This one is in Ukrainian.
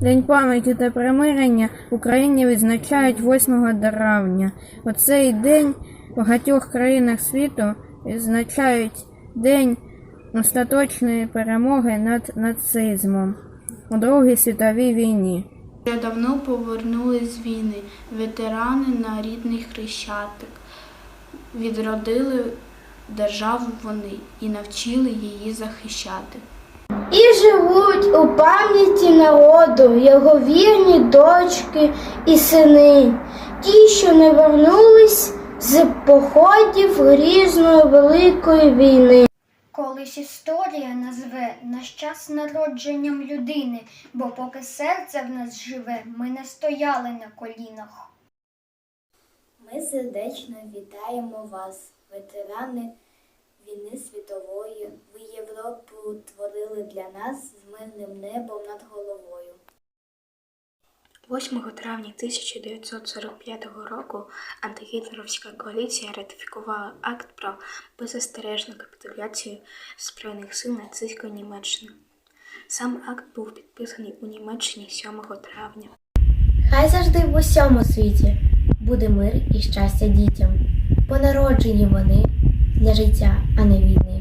День пам'яті та примирення в Україні відзначають 8 травня. У цей день в багатьох країнах світу відзначають День остаточної перемоги над нацизмом у Другій світовій війні. Вже давно повернулись з війни ветерани на рідний хрещатик. Відродили державу вони і навчили її захищати. Живуть у пам'яті народу його вірні дочки і сини, ті, що не вернулись з походів грізної великої війни. Колись історія назве наш час народженням людини, бо поки серце в нас живе, ми не стояли на колінах. Ми сердечно вітаємо вас, ветерани війни світової. Для нас з мирним небом над головою. 8 травня 1945 року антигітлерівська коаліція ратифікувала акт про беззастережну капітуляцію Збройних сил нацистської Німеччини. Сам акт був підписаний у Німеччині 7 травня. Хай завжди в усьому світі буде мир і щастя дітям, бо народжені вони для життя, а не війни.